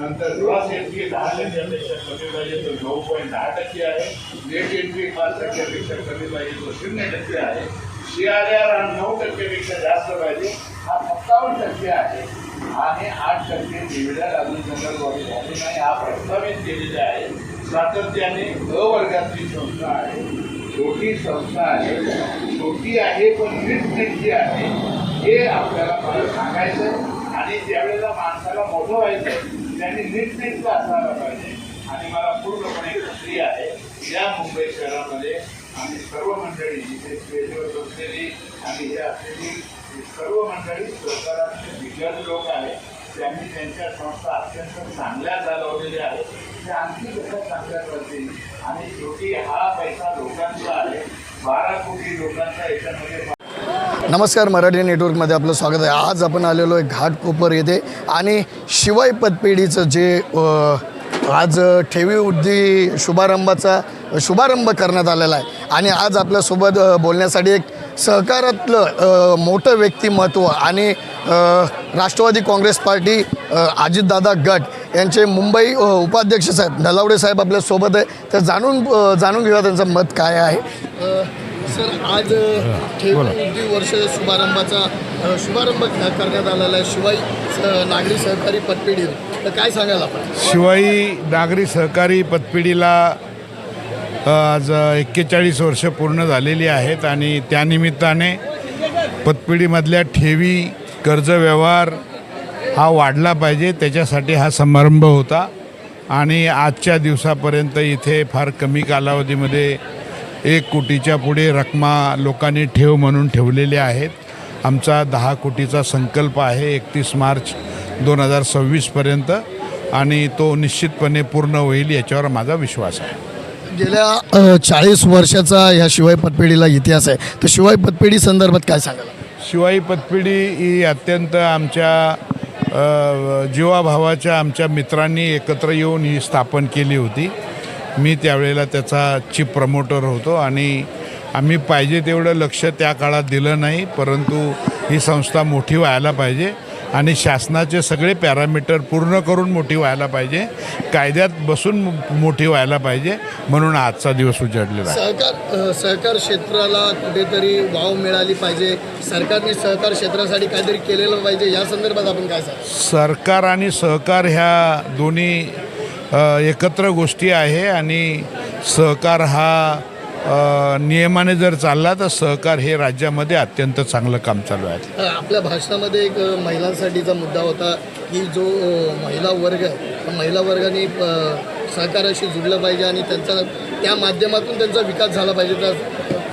नंतर cross entry दहा टक्क्यापेक्षा कमी पाहिजे तो नऊ पॉईंट दहा टक्के आहे. नेट एंट्री पाच टक्क्यापेक्षा कमी पाहिजे तो शून्य टक्के आहे. सी आर आर हा नऊ टक्क्यापेक्षा जास्त पाहिजे. हा सत्तावन्न टक्के आहे. आणि आठ टक्के डिव्हिडंड अजून संदर्भात झाले नाही. हा प्रस्तावित केलेला आहे. सातत्याने अ वर्गातली संस्था आहे. छोटी संस्था आहे. छोटी आहे पण नीटनेटकी आहे. हे आपल्याला मला सांगायचं आणि ज्यावेळेला माणसाला मोठं व्हायचं त्यांनी नीटनेटकं असायला पाहिजे. आणि मला पूर्णपणे खात्री आहे या मुंबई शहरामध्ये आम्ही सर्व मंडळी इथे स्टेजवर बसलेली आणि हे असलेली सर्व मंडळी सरकाराचे दिग्गज लोक आहेत. त्यांनी त्यांच्या संस्था अत्यंत चांगल्या चालवलेल्या आहेत. त्या आणखी कसं चांगल्या करतील. आणि शेवटी हा पैसा लोकांचा आहे. बारा कोटी लोकांचा याच्यामध्ये नमस्कार मराठी नेटवर्कमध्ये आपलं स्वागत आहे. आज आपण आलेलो आहे घाटकोपर येथे आणि शिवाय पतपेढीचं जे आज ठेवी उद्दी शुभारंभाचा शुभारंभ करण्यात आलेला आहे. आणि आज आपल्यासोबत बोलण्यासाठी एक सहकारातलं मोठं व्यक्तिमत्व आणि राष्ट्रवादी काँग्रेस पार्टी अजितदादा गट यांचे मुंबई उपाध्यक्ष साहेब नलावडे साहेब आपल्यासोबत आहे. तर जाणून जाणून घेऊया त्यांचं मत काय आहे. सर आज ठेवी वर्ष शुभारंभाचा शुभारंभ करण्यात आलेला आहे. शिवाय नागरी सहकारी पतपेढी. तर काय सांगाल आपण? शिवाई नागरी सहकारी पतपिढीला आज एक्केचाळीस वर्ष पूर्ण झालेली आहेत आणि त्यानिमित्ताने पतपिढीमधल्या ठेवी कर्ज व्यवहार हा वाढला पाहिजे. त्याच्यासाठी हा समारंभ होता. आणि आजच्या दिवसापर्यंत इथे फार कमी कालावधीमध्ये एक कोटीच्या पुढे रकमा लोकांनी ठेव म्हणून ठेवलेल्या आहेत. आमचा दहा कोटीचा संकल्प आहे एकतीस मार्च दोन हजार सव्वीसपर्यंत आणि तो निश्चितपणे पूर्ण होईल याच्यावर माझा विश्वास आहे. गेल्या चाळीस वर्षाचा ह्या शिवाय पतपेढीला इतिहास आहे. तर शिवाय पतपेढी संदर्भात काय सांगाल? शिवाई पतपिढी ही अत्यंत आमच्या जीवाभावाच्या आमच्या मित्रांनी एकत्र येऊन ही स्थापन केली होती. मी त्यावेळेला त्याचा चीफ प्रमोटर होतो आणि आम्ही पाहिजे तेवढं लक्ष त्या काळात दिलं नाही परंतु ही संस्था मोठी व्हायला पाहिजे आणि शासनाचे सगळे पॅरामीटर पूर्ण करून मोठी व्हायला पाहिजे कायद्यात बसून मोठी व्हायला पाहिजे म्हणून आजचा दिवस उजाडलेला सहकार सहकार क्षेत्राला कुठेतरी वाव मिळाली पाहिजे. सरकारने सहकार क्षेत्रासाठी काहीतरी केलेलं पाहिजे. या संदर्भात आपण काय सांगाल सरकार आणि सहकार ह्या दोन्ही एकत्र गोष्टी आहे आणि सहकार हा नियमाने जर चालला तर सहकार हे राज्यामध्ये अत्यंत चांगलं काम चालू आहे. आपल्या भाषणामध्ये एक महिलांसाठीचा मुद्दा होता की जो महिला वर्ग महिला वर्गाने अ, सहकार्याशी जुडलं पाहिजे आणि त्यांचा त्या माध्यमातून त्यांचा विकास झाला पाहिजे. तर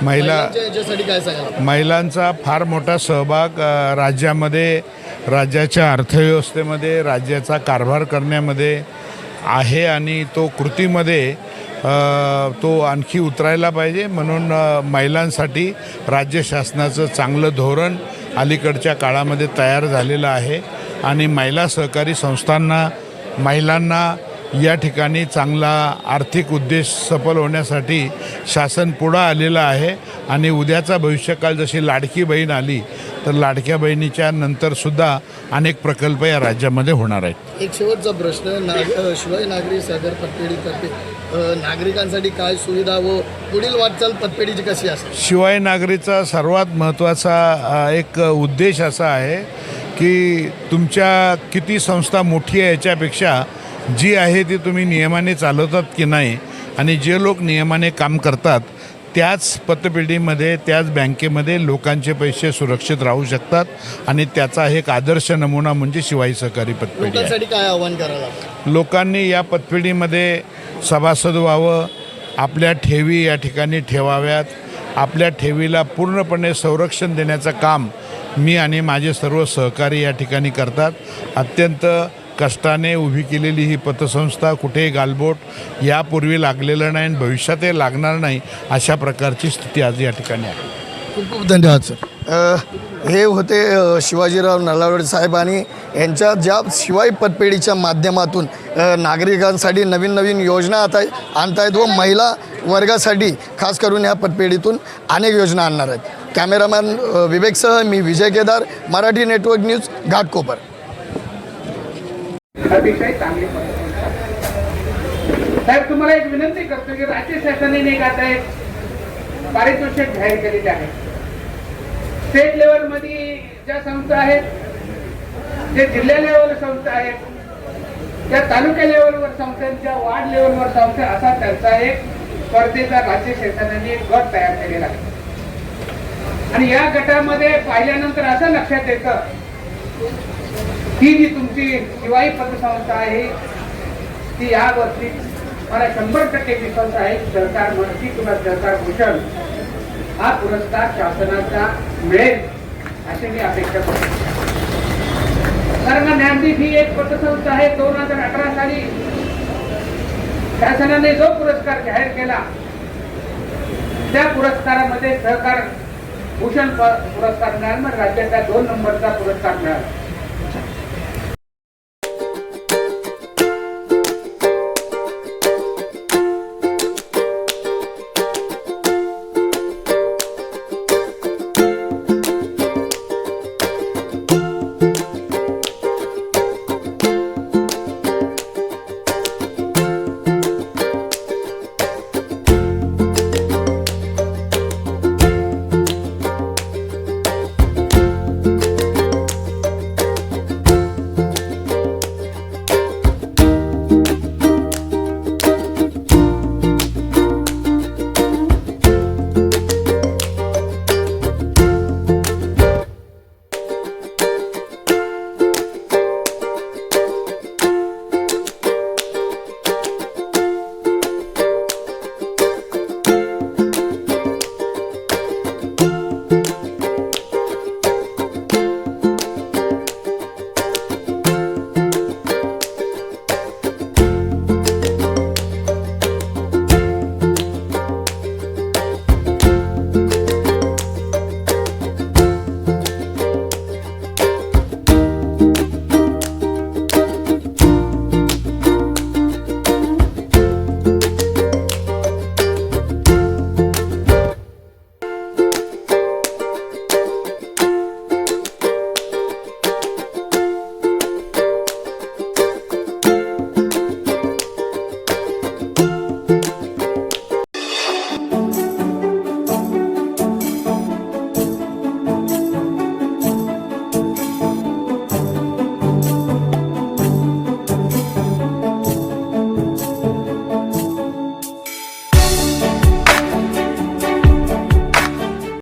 महिला- याच्यासाठी काय सांगाल महिलांचा फार मोठा सहभाग राज्यामध्ये राज्याच्या अर्थव्यवस्थेमध्ये राज्याचा कारभार करण्यामध्ये आहे आणि तो कृतीमध्ये तो आणखी उतरायला पाहिजे. म्हणून महिलांसाठी राज्य शासनाचं चांगलं धोरण अलीकडच्या काळामध्ये तयार झालेलं आहे. आणि महिला सहकारी संस्थांना महिलांना या ठिकाणी चांगला आर्थिक उद्देश सफल होण्यासाठी शासन पुढं आलेलं आहे. आणि उद्याचा भविष्यकाळ जशी लाडकी बहीण आली तर लाडक्या बहिणीच्या नंतरसुद्धा अनेक प्रकल्प या राज्यामध्ये होणार आहेत. एक शेवटचा प्रश्न नाग शिवाय नागरी सागर पतपेढीतर्फे नागरिकांसाठी काय सुविधा व पुढील वाटचाल पतपेढीची कशी असते? शिवाय नागरीचा सर्वात महत्त्वाचा एक उद्देश असा आहे की तुमच्या किती संस्था मोठी आहे याच्यापेक्षा जी आहे ती तुम्ही नियमाने चालवतात की नाही आणि जे लोक नियमाने काम करतात त्याच पतपेढीमध्ये त्याच बँकेमध्ये लोकांचे पैसे सुरक्षित राहू शकतात आणि त्याचा एक आदर्श नमुना म्हणजे शिवाई सहकारी पतपेढी आहे काय आव्हान करायला? लोकांनी या पतपिढीमध्ये सभासद व्हावं आपल्या ठेवी या ठिकाणी ठेवाव्यात आपल्या ठेवीला पूर्णपणे संरक्षण देण्याचं काम मी आणि माझे सर्व सहकारी या ठिकाणी करतात अत्यंत कष्टाने उभी केलेली ही पतसंस्था कुठेही गालबोट यापूर्वी लागलेलं नाही आणि भविष्यातही लागणार नाही अशा प्रकारची स्थिती आज या ठिकाणी आहे. खूप खूप धन्यवाद सर. हे होते शिवाजीराव नलावडे साहेब आणि यांच्या ज्या शिवाई पतपेढीच्या माध्यमातून नागरिकांसाठी नवीन नवीन योजना आता आणतायत व महिला वर्गासाठी खास करून ह्या पतपेढीतून अनेक योजना आणणार आहेत. कॅमेरामॅन विवेकसह मी विजय केदार मराठी नेटवर्क न्यूज घाटकोपर. अतिशय चांगली साहेब तुम्हाला एक विनंती करतो की राज्य शासनाने एक आता एक पारितोषिक जाहीर केलेले आहे. स्टेट लेवलमध्ये ज्या संस्था आहेत जे जिल्हा लेवल संस्था आहेत त्या तालुका लेवलवर संस्थांच्या वार्ड लेवलवर संस्था असा त्यांचा एक स्पर्धेचा राज्य शासनाने एक गट तयार केलेला आहे. आणि या गटामध्ये पाहिल्यानंतर असं लक्षात येतं ही जी तुमची शिवाई पतसंस्था आहे ती यावरती मला शंभर टक्के विश्वास आहे सरकार मदती किंवा सरकार भूषण हा पुरस्कार शासनाचा मिळेल अशी मी अपेक्षा करतो. कारण ज्ञानदीप ही एक पतसंस्था आहे दोन हजार अठरा साली शासनाने जो पुरस्कार जाहीर केला त्या पुरस्कारामध्ये सहकार भूषण प- पुरस्कार मिळाला मग राज्याचा दोन नंबरचा पुरस्कार मिळाला.